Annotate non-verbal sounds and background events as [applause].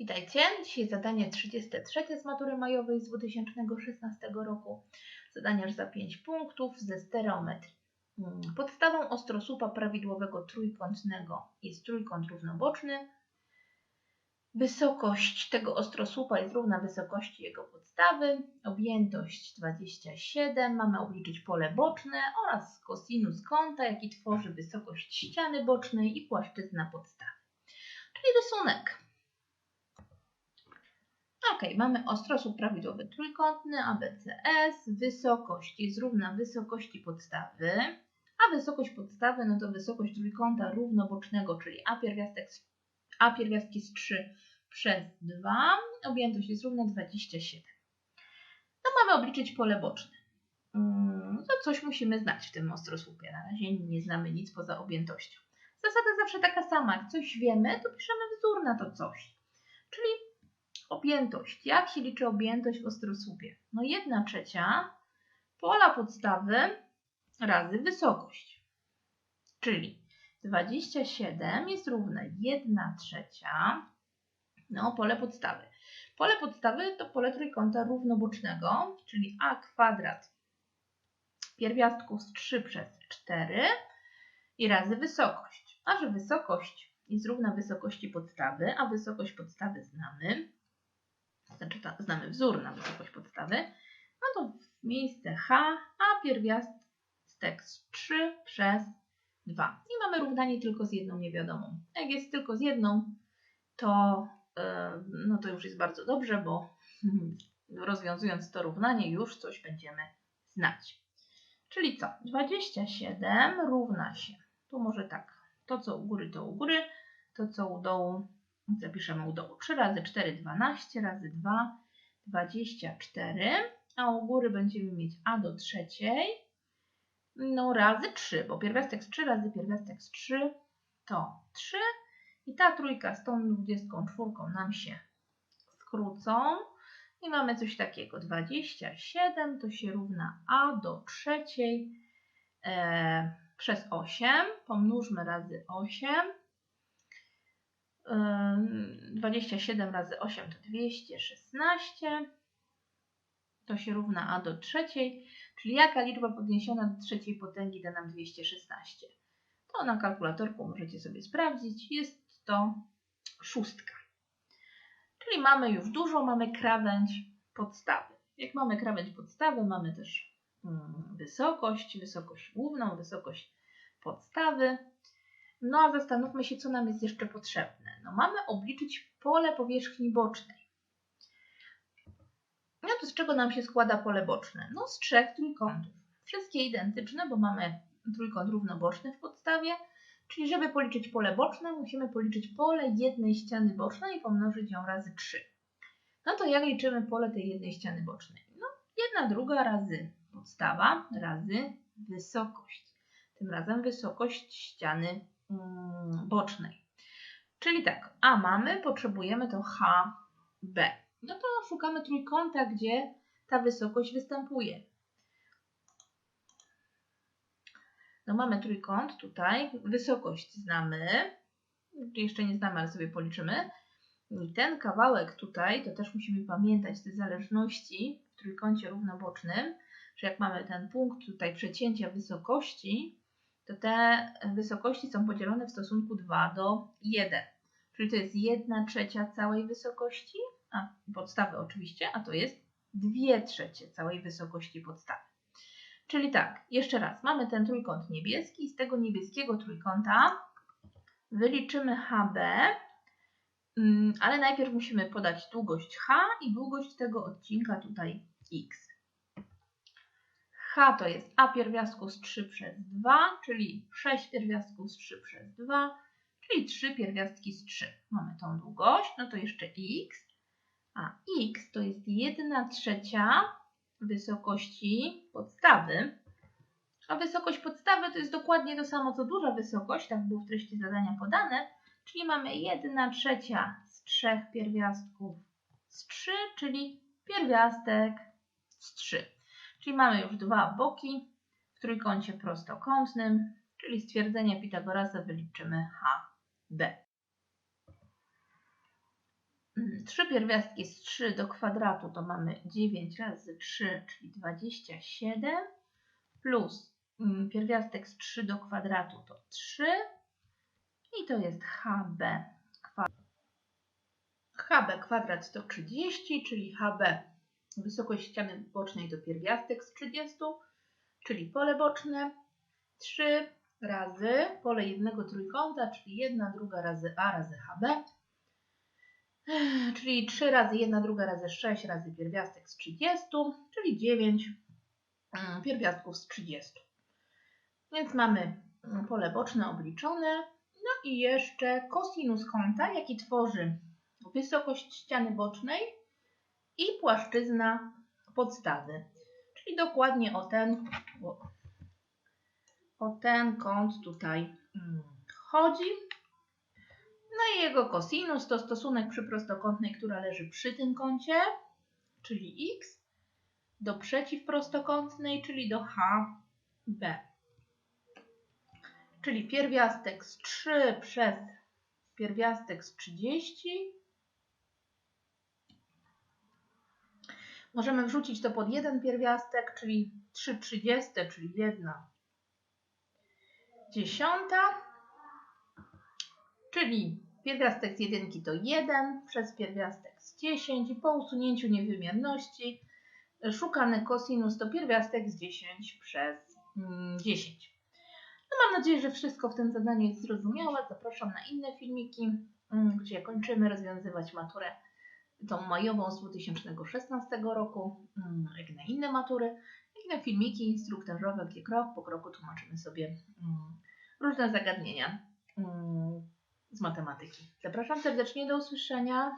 Witajcie. Dzisiaj zadanie 33 z matury majowej z 2016 roku. Zadanie za 5 punktów ze stereometrii. Mm, Podstawą ostrosłupa prawidłowego trójkątnego jest trójkąt równoboczny. Wysokość tego ostrosłupa jest równa wysokości jego podstawy. Objętość 27. Mamy obliczyć pole boczne oraz kosinus kąta, jaki tworzy wysokość ściany bocznej i płaszczyzna podstawy. Czyli rysunek. Ok, mamy ostrosłup prawidłowy trójkątny ABCS. Wysokość jest równa wysokości podstawy, a wysokość podstawy no to wysokość trójkąta równobocznego, czyli A, pierwiastek, A pierwiastki z 3 przez 2. Objętość jest równa 27. No mamy obliczyć pole boczne. Mm, to coś musimy znać w tym ostrosłupie. Na razie nie znamy nic poza objętością. Zasada zawsze taka sama. Jak coś wiemy, to piszemy wzór na to coś. Czyli Objętość. Jak się liczy objętość w ostrosłupie? No 1 trzecia pola podstawy razy wysokość. Czyli 27 jest równe 1 trzecia no pole podstawy. Pole podstawy to pole trójkąta równobocznego, czyli a kwadrat pierwiastków z 3 przez 4 i razy wysokość. A że wysokość jest równa wysokości podstawy, a wysokość podstawy znamy, znaczy ta, znamy wzór na wysokość podstawy, no to w miejsce h, a pierwiastek z 3 przez 2. I mamy równanie tylko z jedną niewiadomą. Jak jest tylko z jedną, to, yy, no to już jest bardzo dobrze, bo [laughs] rozwiązując to równanie już coś będziemy znać. Czyli co? 27 równa się, tu może tak, to co u góry to u góry, to co u dołu Zapiszemy u dołu. 3 razy 4, 12 razy 2, 24, a u góry będziemy mieć a do trzeciej, no razy 3, bo pierwiastek z 3 razy pierwiastek z 3 to 3 i ta trójka z tą 24 nam się skrócą. I mamy coś takiego, 27 to się równa a do trzeciej e, przez 8, pomnóżmy razy 8, 27 razy 8 to 216. To się równa a do trzeciej, czyli jaka liczba podniesiona do trzeciej potęgi da nam 216? To na kalkulatorku możecie sobie sprawdzić. Jest to szóstka. Czyli mamy już dużo, mamy krawędź podstawy. Jak mamy krawędź podstawy, mamy też wysokość, wysokość główną, wysokość podstawy. No a zastanówmy się, co nam jest jeszcze potrzebne. No mamy obliczyć pole powierzchni bocznej. No to z czego nam się składa pole boczne? No z trzech trójkątów. Wszystkie identyczne, bo mamy trójkąt równoboczny w podstawie. Czyli żeby policzyć pole boczne, musimy policzyć pole jednej ściany bocznej i pomnożyć ją razy 3. No to jak liczymy pole tej jednej ściany bocznej? No jedna druga razy podstawa razy wysokość. Tym razem wysokość ściany bocznej. Czyli tak, A mamy, potrzebujemy to HB. No to szukamy trójkąta, gdzie ta wysokość występuje. No mamy trójkąt tutaj, wysokość znamy, jeszcze nie znamy, ale sobie policzymy. I ten kawałek tutaj, to też musimy pamiętać te zależności w trójkącie równobocznym, że jak mamy ten punkt tutaj przecięcia wysokości, to te wysokości są podzielone w stosunku 2 do 1. Czyli to jest 1 trzecia całej wysokości, a podstawy oczywiście, a to jest 2 trzecie całej wysokości podstawy. Czyli tak, jeszcze raz, mamy ten trójkąt niebieski, z tego niebieskiego trójkąta wyliczymy HB, mm, ale najpierw musimy podać długość H i długość tego odcinka tutaj X. H to jest A pierwiastku z 3 przez 2, czyli 6 pierwiastków z 3 przez 2, czyli 3 pierwiastki z 3. Mamy tą długość, no to jeszcze X, a X to jest 1 trzecia wysokości podstawy, a wysokość podstawy to jest dokładnie to samo co duża wysokość, tak było w treści zadania podane, czyli mamy 1 trzecia z 3 pierwiastków z 3, czyli pierwiastek z 3. Czyli mamy już dwa boki w trójkącie prostokątnym, czyli stwierdzenie Pitagorasa wyliczymy HB. mm, 3 pierwiastki z 3 do kwadratu to mamy 9 razy 3, czyli 27, plus mm, pierwiastek z 3 do kwadratu to 3 i to jest HB. HB kwadrat to 30, czyli HB wysokość ściany bocznej to pierwiastek z 30, czyli pole boczne 3 razy pole jednego trójkąta, czyli 1 druga razy A razy HB, czyli 3 razy 1 druga razy 6 razy pierwiastek z 30, czyli 9 mm, pierwiastków z 30. Więc mamy mm, pole boczne obliczone, no i jeszcze kosinus kąta, jaki tworzy wysokość ściany bocznej i płaszczyzna podstawy. Czyli dokładnie o ten, o ten kąt tutaj mm, chodzi. No i jego kosinus to stosunek przy prostokątnej, która leży przy tym kącie, czyli x, do przeciwprostokątnej, czyli do HB. Czyli pierwiastek z 3 przez pierwiastek z 30 Możemy wrzucić to pod jeden pierwiastek, czyli 3 trzydzieste, czyli 1 dziesiąta, czyli pierwiastek z jedynki to 1 przez pierwiastek z 10 i po usunięciu niewymierności szukany kosinus to pierwiastek z 10 przez 10. Mm, no mam nadzieję, że wszystko w tym zadaniu jest zrozumiałe. Zapraszam na inne filmiki, mm, gdzie kończymy rozwiązywać maturę tą majową z 2016 roku, mm, jak na inne matury, jak na filmiki instruktażowe, gdzie krok po kroku tłumaczymy sobie mm, różne zagadnienia mm, z matematyki. Zapraszam serdecznie do usłyszenia.